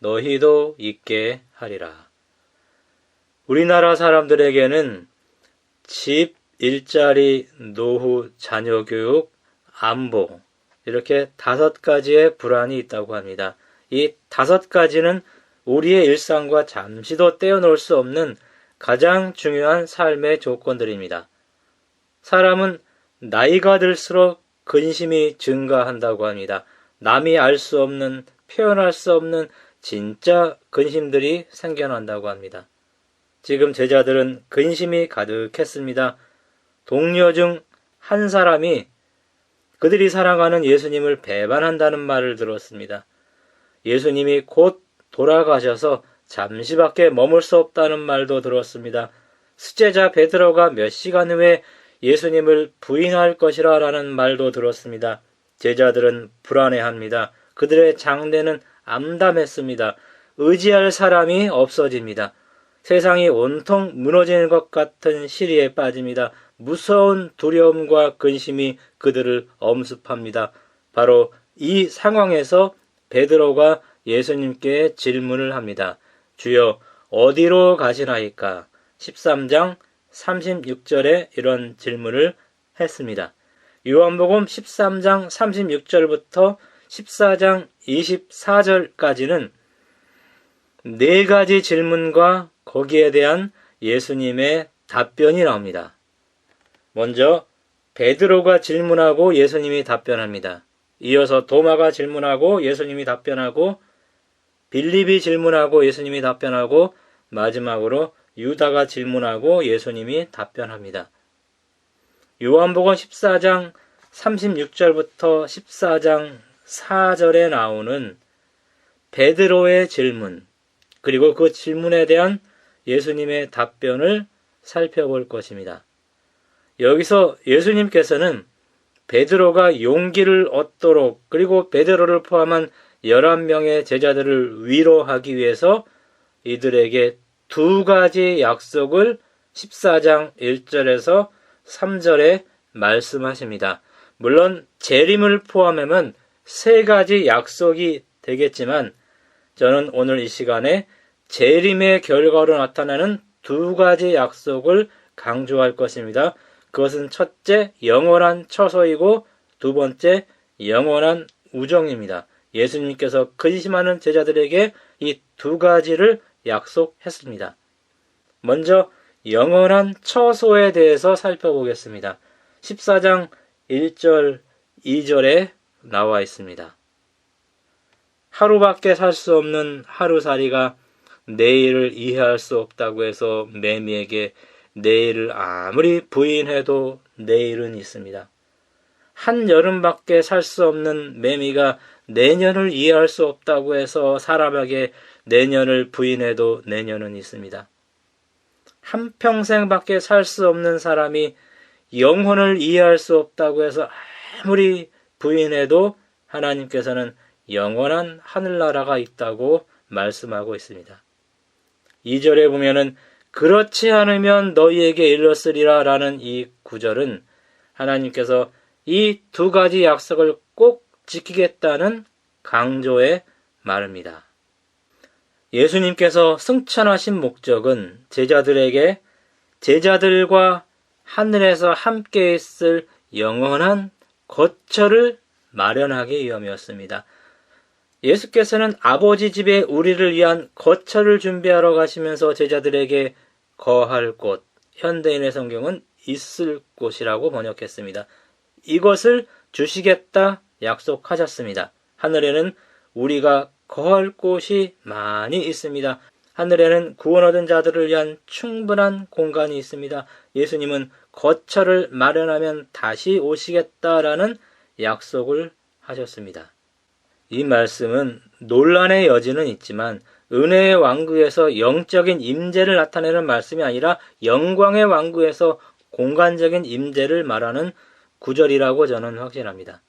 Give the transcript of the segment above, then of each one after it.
너희도 있게 하리라. 우리나라 사람들에게는 집, 일자리, 노후, 자녀 교육, 안보, 이렇게 다섯 가지의 불안이 있다고 합니다. 이 다섯 가지는 우리의 일상과 잠시도 떼어놓을 수 없는 가장 중요한 삶의 조건들입니다. 사람은 나이가 들수록 근심이 증가한다고 합니다. 남이 알 수 없는, 표현할 수 없는 진짜 근심들이 생겨난다고 합니다. 지금 제자들은 근심이 가득했습니다. 동료 중 한 사람이 그들이 사랑하는 예수님을 배반한다는 말을 들었습니다. 예수님이 곧 돌아가셔서 잠시밖에 머물 수 없다는 말도 들었습니다. 수제자 베드로가 몇 시간 후에 예수님을 부인할 것이라 라는 말도 들었습니다. 제자들은 불안해합니다. 그들의 장대는 암담했습니다. 의지할 사람이 없어집니다. 세상이 온통 무너지는 것 같은 시리에 빠집니다. 무서운 두려움과 근심이 그들을 엄습합니다. 바로 이 상황에서 베드로가 예수님께 질문을 합니다. 주여 어디로 가시나이까? 13장 36절에 이런 질문을 했습니다. 요한복음 13장 36절부터 14장 24절까지는 네 가지 질문과 거기에 대한 예수님의 답변이 나옵니다. 먼저 베드로가 질문하고 예수님이 답변합니다. 이어서 도마가 질문하고 예수님이 답변하고 빌립이 질문하고 예수님이 답변하고 마지막으로 유다가 질문하고 예수님이 답변합니다. 요한복음 14장 36절부터 14장 4절에 나오는 베드로의 질문, 그리고 그 질문에 대한 예수님의 답변을 살펴볼 것입니다. 여기서 예수님께서는 베드로가 용기를 얻도록 그리고 베드로를 포함한 11명의 제자들을 위로하기 위해서 이들에게 두 가지 약속을 14장 1절에서 3절에 말씀하십니다. 물론 재림을 포함하면 세 가지 약속이 되겠지만 저는 오늘 이 시간에 재림의 결과로 나타나는 두 가지 약속을 강조할 것입니다. 그것은 첫째 영원한 처소이고 두 번째 영원한 우정입니다. 예수님께서 근심하는 제자들에게 이 두 가지를 약속했습니다. 먼저 영원한 처소에 대해서 살펴보겠습니다. 14장 1절, 2절에 나와 있습니다. 하루밖에 살 수 없는 하루살이가 내일을 이해할 수 없다고 해서 매미에게 내일을 아무리 부인해도 내일은 있습니다. 한 여름밖에 살 수 없는 매미가 내년을 이해할 수 없다고 해서 사람에게 내년을 부인해도 내년은 있습니다. 한 평생밖에 살 수 없는 사람이 영혼을 이해할 수 없다고 해서 아무리 부인해도 하나님께서는 영원한 하늘나라가 있다고 말씀하고 있습니다. 2절에 보면은 그렇지 않으면 너희에게 일렀으리라 라는 이 구절은 하나님께서 이 두 가지 약속을 꼭 지키겠다는 강조의 말입니다. 예수님께서 승천하신 목적은 제자들에게 제자들과 하늘에서 함께 있을 영원한 거처를 마련하기 위함이었습니다. 예수께서는 아버지 집에 우리를 위한 거처를 준비하러 가시면서 제자들에게 거할 곳, 현대인의 성경은 있을 곳이라고 번역했습니다. 이것을 주시겠다 약속하셨습니다. 하늘에는 우리가 거할 곳이 많이 있습니다. 하늘에는 구원 얻은 자들을 위한 충분한 공간이 있습니다. 예수님은 거처를 마련하면 다시 오시겠다라는 약속을 하셨습니다. 이 말씀은 논란의 여지는 있지만 은혜의 왕국에서 영적인 임재를 나타내는 말씀이 아니라 영광의 왕국에서 공간적인 임재를 말하는 구절이라고 저는 확신합니다.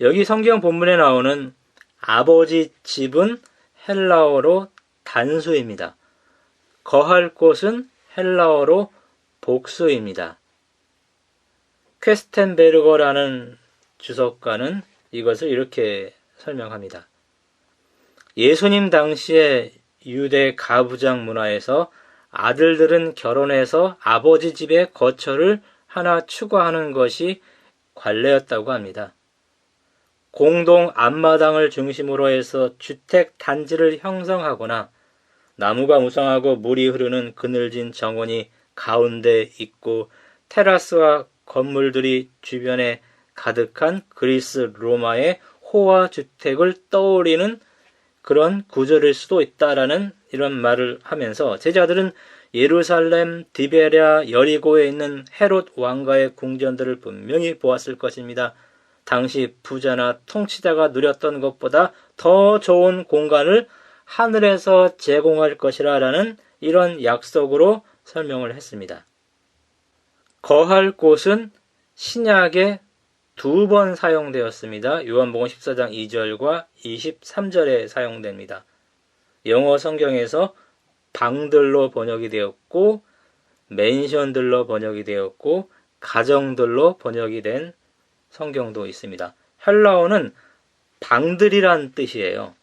여기 성경 본문에 나오는 아버지 집은 헬라어로 단수입니다. 거할 곳은 헬라어로 복수입니다. 퀘스텐베르거라는 주석가는 이것을 이렇게 설명합니다. 예수님 당시에 유대 가부장 문화에서 아들들은 결혼해서 아버지 집의 거처를 하나 추구하는 것이 관례였다고 합니다. 공동 앞마당을 중심으로 해서 주택 단지를 형성하거나 나무가 무성하고 물이 흐르는 그늘진 정원이 가운데 있고 테라스와 건물들이 주변에 가득한 그리스 로마의 호화 주택을 떠올리는 그런 구절일 수도 있다라는 이런 말을 하면서 제자들은 예루살렘, 디베랴, 여리고에 있는 헤롯 왕가의 궁전들을 분명히 보았을 것입니다. 당시 부자나 통치자가 누렸던 것보다 더 좋은 공간을 하늘에서 제공할 것이라라는 이런 약속으로 설명을 했습니다. 거할 곳은 신약에 두 번 사용되었습니다. 요한복음 14장 2절과 23절에 사용됩니다. 영어 성경에서 방들로 번역이 되었고 맨션들로 번역이 되었고 가정들로 번역이 된 성경도 있습니다. 헬라어는 방들이란 뜻이에요.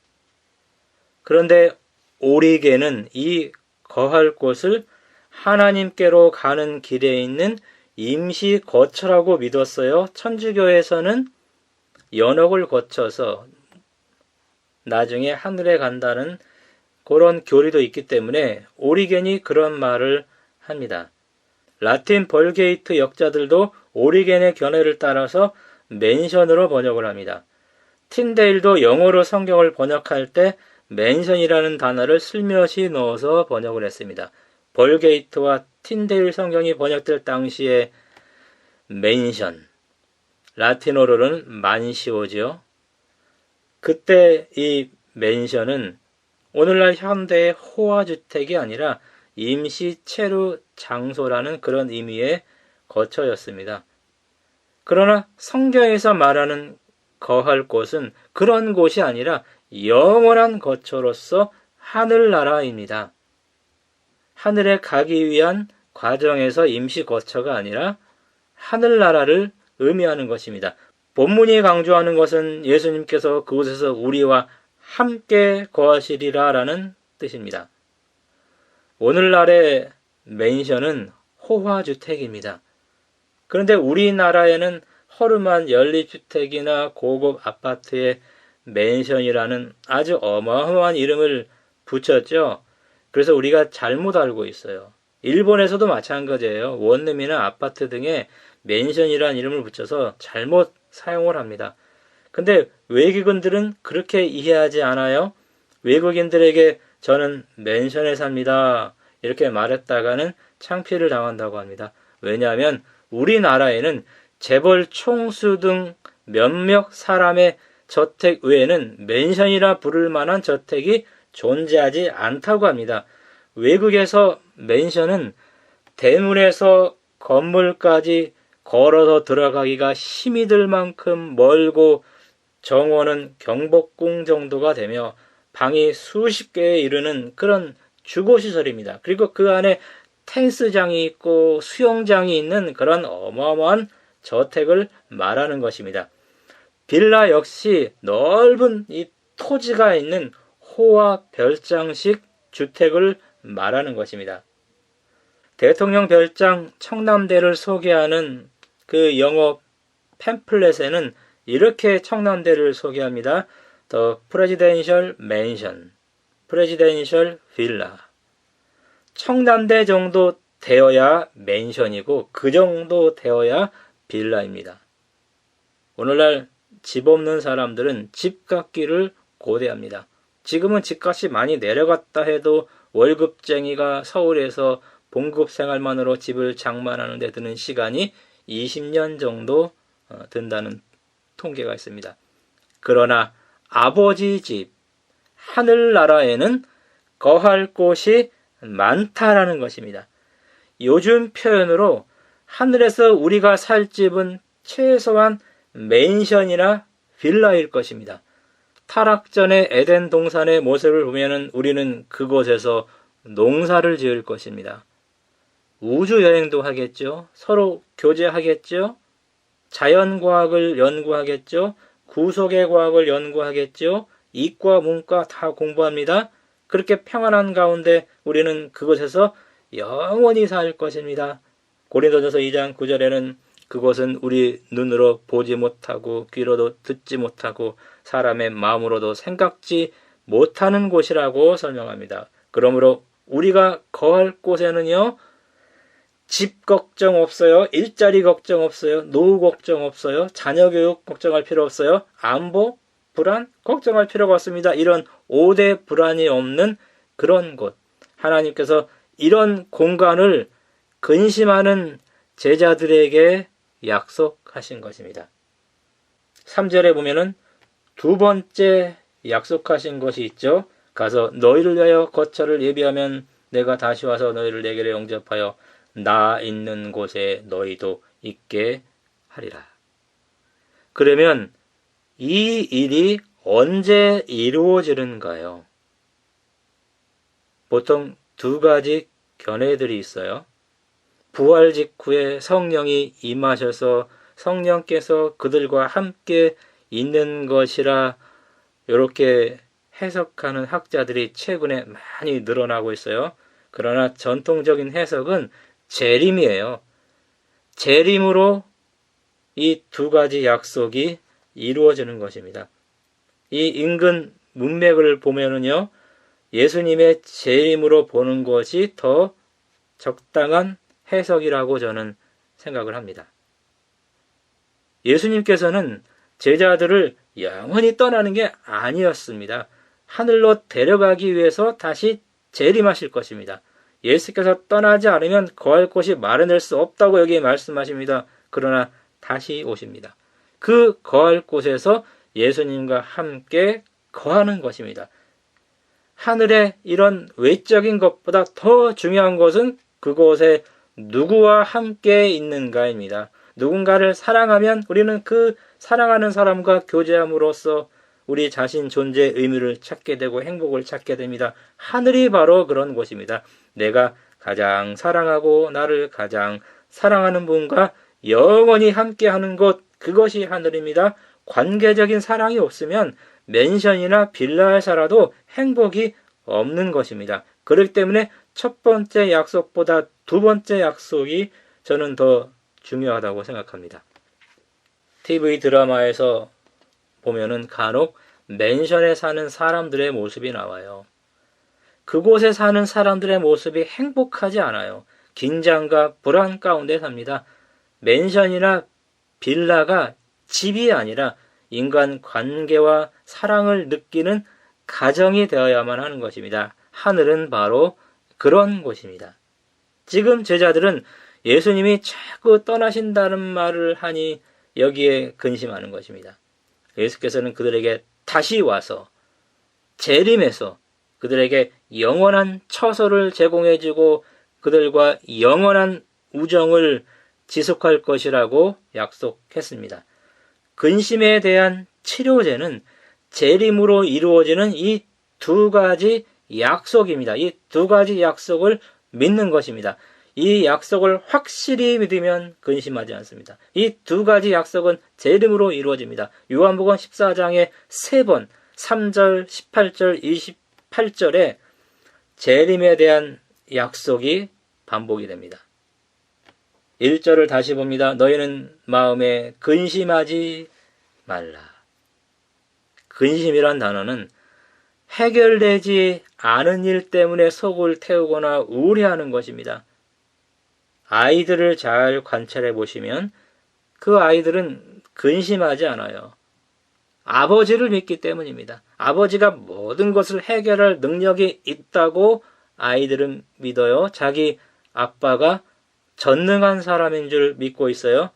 그런데 오리게는 이 거할 곳을 하나님께로 가는 길에 있는 임시 거처라고 믿었어요. 천주교에서는 연옥을 거쳐서 나중에 하늘에 간다는 그런 교리도 있기 때문에 오리겐이 그런 말을 합니다. 라틴 벌게이트 역자들도 오리겐의 견해를 따라서 맨션으로 번역을 합니다. 틴데일도 영어로 성경을 번역할 때 맨션이라는 단어를 슬며시 넣어서 번역을 했습니다. 벌게이트와 틴데일 성경이 번역될 당시에 맨션, 라틴어로는 만시오지요. 그때 이 맨션은 오늘날 현대의 호화주택이 아니라 임시 체류 장소라는 그런 의미의 거처였습니다. 그러나 성경에서 말하는 거할 곳은 그런 곳이 아니라 영원한 거처로서 하늘나라입니다. 하늘에 가기 위한 과정에서 임시 거처가 아니라 하늘나라를 의미하는 것입니다. 본문이 강조하는 것은 예수님께서 그곳에서 우리와 함께 거하시리라 라는 뜻입니다. 오늘날의 맨션은 호화주택입니다. 그런데 우리나라에는 허름한 연립주택이나 고급 아파트에 맨션이라는 아주 어마어마한 이름을 붙였죠. 그래서 우리가 잘못 알고 있어요. 일본에서도 마찬가지예요. 원룸이나 아파트 등에 맨션이라는 이름을 붙여서 잘못 사용을 합니다. 근데 외국인들은 그렇게 이해하지 않아요. 외국인들에게 저는 맨션에 삽니다. 이렇게 말했다가는 창피를 당한다고 합니다. 왜냐하면 우리나라에는 재벌 총수 등 몇몇 사람의 저택 외에는 맨션이라 부를 만한 저택이 존재하지 않다고 합니다. 외국에서 맨션은 대문에서 건물까지 걸어서 들어가기가 힘이 들 만큼 멀고 정원은 경복궁 정도가 되며 방이 수십 개에 이르는 그런 주거시설입니다. 그리고 그 안에 펜스장이 있고 수영장이 있는 그런 어마어마한 저택을 말하는 것입니다. 빌라 역시 넓은 이 토지가 있는 호화 별장식 주택을 말하는 것입니다. 대통령 별장 청남대를 소개하는 그 영어 팸플렛에는 이렇게 청남대를 소개합니다. The Presidential Mansion, Presidential Villa. 청남대 정도 되어야 맨션이고 그 정도 되어야 빌라입니다. 오늘날 집 없는 사람들은 집 갖기를 고대합니다. 지금은 집값이 많이 내려갔다 해도 월급쟁이가 서울에서 봉급 생활만으로 집을 장만하는 데 드는 시간이 20년 정도 어, 든다는 통계가 있습니다. 그러나 아버지 집, 하늘나라에는 거할 곳이 많다라는 것입니다. 요즘 표현으로 하늘에서 우리가 살 집은 최소한 맨션이나 빌라일 것입니다. 타락 전의 에덴 동산의 모습을 보면은 우리는 그곳에서 농사를 지을 것입니다. 우주 여행도 하겠죠. 서로 교제하겠죠. 자연과학을 연구하겠죠. 구속의 과학을 연구하겠죠. 이과, 문과 다 공부합니다. 그렇게 평안한 가운데 우리는 그곳에서 영원히 살 것입니다. 고린도전서 2장 9절에는 그곳은 우리 눈으로 보지 못하고 귀로도 듣지 못하고 사람의 마음으로도 생각지 못하는 곳이라고 설명합니다. 그러므로 우리가 거할 곳에는요, 집 걱정 없어요. 일자리 걱정 없어요. 노후 걱정 없어요. 자녀 교육 걱정할 필요 없어요. 안보, 불안 걱정할 필요가 없습니다. 이런 5대 불안이 없는 그런 곳. 하나님께서 이런 공간을 근심하는 제자들에게 약속하신 것입니다. 3절에 보면은 두 번째 약속하신 것이 있죠. 가서 너희를 위하여 거처를 예비하면 내가 다시 와서 너희를 내게로 영접하여 나 있는 곳에 너희도 있게 하리라. 그러면 이 일이 언제 이루어지는가요? 보통 두 가지 견해들이 있어요. 부활 직후에 성령이 임하셔서 성령께서 그들과 함께 있는 것이라 이렇게 해석하는 학자들이 최근에 많이 늘어나고 있어요. 그러나 전통적인 해석은 재림이에요. 재림으로 이 두 가지 약속이 이루어지는 것입니다. 이 인근 문맥을 보면은요, 예수님의 재림으로 보는 것이 더 적당한 해석이라고 저는 생각을 합니다. 예수님께서는 제자들을 영원히 떠나는 게 아니었습니다. 하늘로 데려가기 위해서 다시 재림하실 것입니다. 예수께서 떠나지 않으면 거할 곳이 마련될 수 없다고 여기 말씀하십니다. 그러나 다시 오십니다. 그 거할 곳에서 예수님과 함께 거하는 것입니다. 하늘의 이런 외적인 것보다 더 중요한 것은 그곳에 누구와 함께 있는가입니다. 누군가를 사랑하면 우리는 그 사랑하는 사람과 교제함으로써 우리 자신 존재의 의미를 찾게 되고 행복을 찾게 됩니다. 하늘이 바로 그런 곳입니다. 내가 가장 사랑하고 나를 가장 사랑하는 분과 영원히 함께 하는 곳, 그것이 하늘입니다. 관계적인 사랑이 없으면 맨션이나 빌라에 살아도 행복이 없는 것입니다. 그렇기 때문에 첫 번째 약속보다 두 번째 약속이 저는 더 중요하다고 생각합니다. TV 드라마에서 보면은 간혹 맨션에 사는 사람들의 모습이 나와요. 그곳에 사는 사람들의 모습이 행복하지 않아요. 긴장과 불안 가운데 삽니다. 맨션이나 빌라가 집이 아니라 인간 관계와 사랑을 느끼는 가정이 되어야만 하는 것입니다. 하늘은 바로 그런 곳입니다. 지금 제자들은 예수님이 자꾸 떠나신다는 말을 하니 여기에 근심하는 것입니다. 예수께서는 그들에게 다시 와서 재림해서 그들에게 영원한 처소를 제공해주고 그들과 영원한 우정을 지속할 것이라고 약속했습니다. 근심에 대한 치료제는 재림으로 이루어지는 이 두 가지 약속입니다. 이 두 가지 약속을 믿는 것입니다. 이 약속을 확실히 믿으면 근심하지 않습니다. 이 두 가지 약속은 재림으로 이루어집니다. 요한복음 14장에 세 번, 3절, 18절, 28절에 재림에 대한 약속이 반복이 됩니다. 1절을 다시 봅니다. 너희는 마음에 근심하지 말라. 근심이란 단어는 해결되지 않은 일 때문에 속을 태우거나 우울해하는 것입니다. 아이들을 잘 관찰해 보시면 그 아이들은 근심하지 않아요. 아버지를 믿기 때문입니다. 아버지가 모든 것을 해결할 능력이 있다고 아이들은 믿어요. 자기 아빠가 전능한 사람인 줄 믿고 있어요.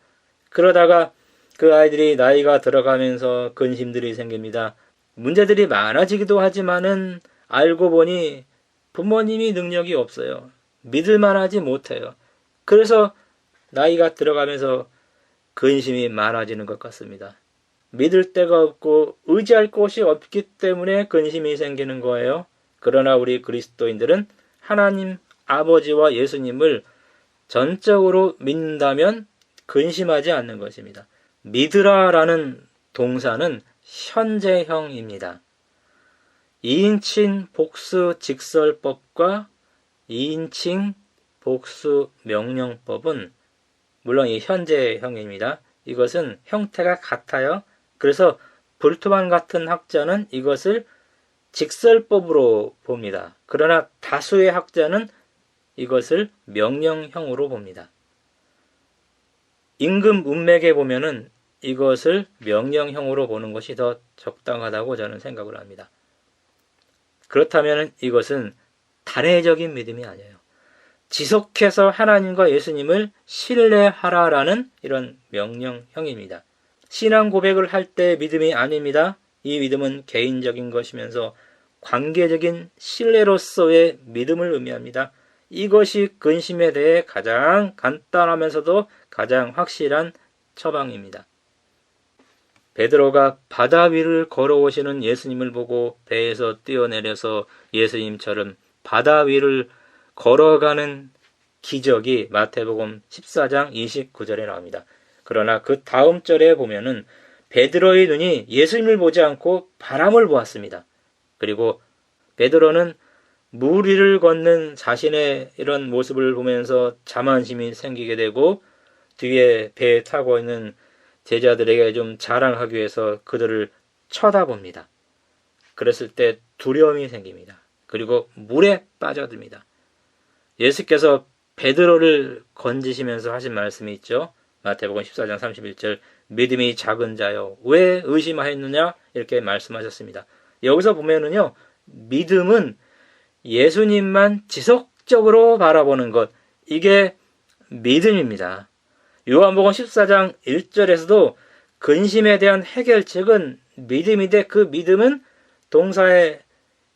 그러다가 그 아이들이 나이가 들어가면서 근심들이 생깁니다. 문제들이 많아지기도 하지만은 알고 보니 부모님이 능력이 없어요. 믿을만 하지 못해요. 그래서 나이가 들어가면서 근심이 많아지는 것 같습니다. 믿을 데가 없고 의지할 곳이 없기 때문에 근심이 생기는 거예요. 그러나 우리 그리스도인들은 하나님 아버지와 예수님을 전적으로 믿는다면 근심하지 않는 것입니다. 믿으라라는 동사는 현재형입니다. 2인칭 복수 직설법과 2인칭 복수 명령법은 물론 이 현재형입니다. 이것은 형태가 같아요. 그래서 불투만 같은 학자는 이것을 직설법으로 봅니다. 그러나 다수의 학자는 이것을 명령형으로 봅니다. 임금 문맥에 보면은 이것을 명령형으로 보는 것이 더 적당하다고 저는 생각을 합니다. 그렇다면 이것은 단회적인 믿음이 아니에요. 지속해서 하나님과 예수님을 신뢰하라라는 이런 명령형입니다. 신앙 고백을 할 때 믿음이 아닙니다. 이 믿음은 개인적인 것이면서 관계적인 신뢰로서의 믿음을 의미합니다. 이것이 근심에 대해 가장 간단하면서도 가장 확실한 처방입니다. 베드로가 바다 위를 걸어오시는 예수님을 보고 배에서 뛰어내려서 예수님처럼 바다 위를 걸어가는 기적이 마태복음 14장 29절에 나옵니다. 그러나 그 다음 절에 보면은 베드로의 눈이 예수님을 보지 않고 바람을 보았습니다. 그리고 베드로는 물 위를 걷는 자신의 이런 모습을 보면서 자만심이 생기게 되고 뒤에 배에 타고 있는 제자들에게 좀 자랑하기 위해서 그들을 쳐다봅니다. 그랬을 때 두려움이 생깁니다. 그리고 물에 빠져듭니다. 예수께서 베드로를 건지시면서 하신 말씀이 있죠. 마태복음 14장 31절 믿음이 작은 자요 왜 의심하였느냐 이렇게 말씀하셨습니다. 여기서 보면은요 믿음은 예수님만 지속적으로 바라보는 것 이게 믿음입니다. 요한복음 14장 1절에서도 근심에 대한 해결책은 믿음인데 그 믿음은 동사의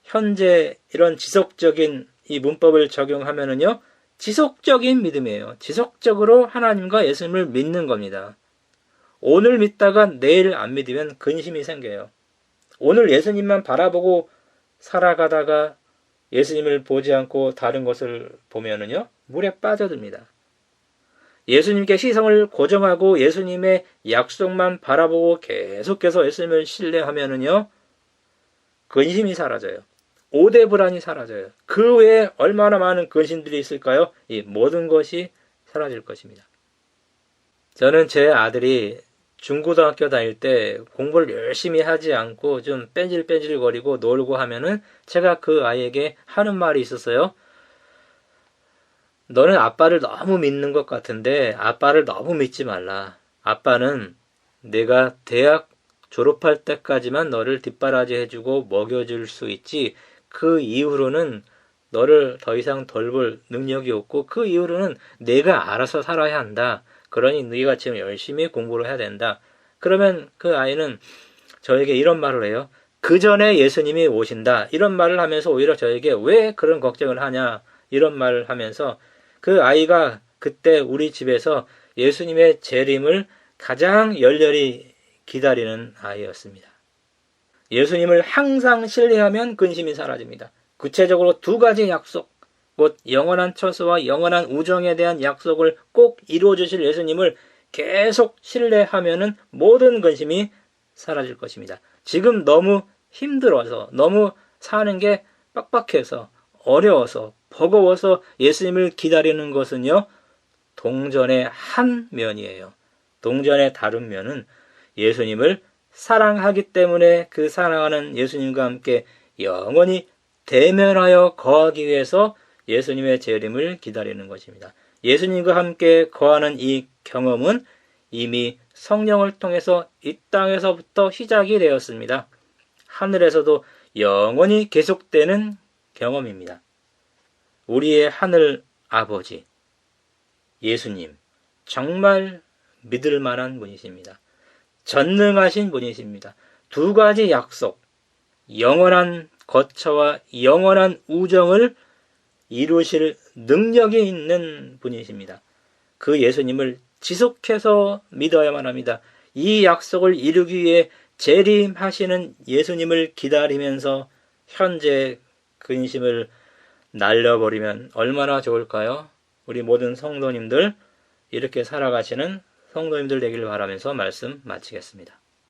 현재 이런 지속적인 이 문법을 적용하면은요 지속적인 믿음이에요. 지속적으로 하나님과 예수님을 믿는 겁니다. 오늘 믿다가 내일 안 믿으면 근심이 생겨요. 오늘 예수님만 바라보고 살아가다가 예수님을 보지 않고 다른 것을 보면은요, 물에 빠져듭니다. 예수님께 시성을 고정하고 예수님의 약속만 바라보고 계속해서 예수님을 신뢰하면은요, 근심이 사라져요. 오대 불안이 사라져요. 그 외에 얼마나 많은 근심들이 있을까요? 이 모든 것이 사라질 것입니다. 저는 제 아들이 중고등학교 다닐 때 공부를 열심히 하지 않고 좀 뺀질뺀질거리고 놀고 하면은 제가 그 아이에게 하는 말이 있었어요. 너는 아빠를 너무 믿는 것 같은데 아빠를 너무 믿지 말라. 아빠는 내가 대학 졸업할 때까지만 너를 뒷바라지 해주고 먹여줄 수 있지 그 이후로는 너를 더 이상 돌볼 능력이 없고 그 이후로는 내가 알아서 살아야 한다. 그러니 네가 지금 열심히 공부를 해야 된다. 그러면 그 아이는 저에게 이런 말을 해요. 그 전에 예수님이 오신다. 이런 말을 하면서 오히려 저에게 왜 그런 걱정을 하냐. 이런 말을 하면서 그 아이가 그때 우리 집에서 예수님의 재림을 가장 열렬히 기다리는 아이였습니다. 예수님을 항상 신뢰하면 근심이 사라집니다. 구체적으로 두 가지 약속, 곧 영원한 처소와 영원한 우정에 대한 약속을 꼭 이루어 주실 예수님을 계속 신뢰하면은 모든 근심이 사라질 것입니다. 지금 너무 힘들어서 너무 사는 게 빡빡해서 어려워서 버거워서 예수님을 기다리는 것은요. 동전의 한 면이에요. 동전의 다른 면은 예수님을 사랑하기 때문에 그 사랑하는 예수님과 함께 영원히 대면하여 거하기 위해서 예수님의 재림을 기다리는 것입니다. 예수님과 함께 거하는 이 경험은 이미 성령을 통해서 이 땅에서부터 시작이 되었습니다. 하늘에서도 영원히 계속되는 경험입니다. 우리의 하늘 아버지, 예수님, 정말 믿을 만한 분이십니다. 전능하신 분이십니다. 두 가지 약속, 영원한 거처와 영원한 우정을 이루실 능력이 있는 분이십니다. 그 예수님을 지속해서 믿어야만 합니다. 이 약속을 이루기 위해 재림하시는 예수님을 기다리면서 현재 근심을 날려버리면 얼마나 좋을까요? 우리 모든 성도님들 이렇게 살아가시는 성도님들 되기를 바라면서 말씀 마치겠습니다.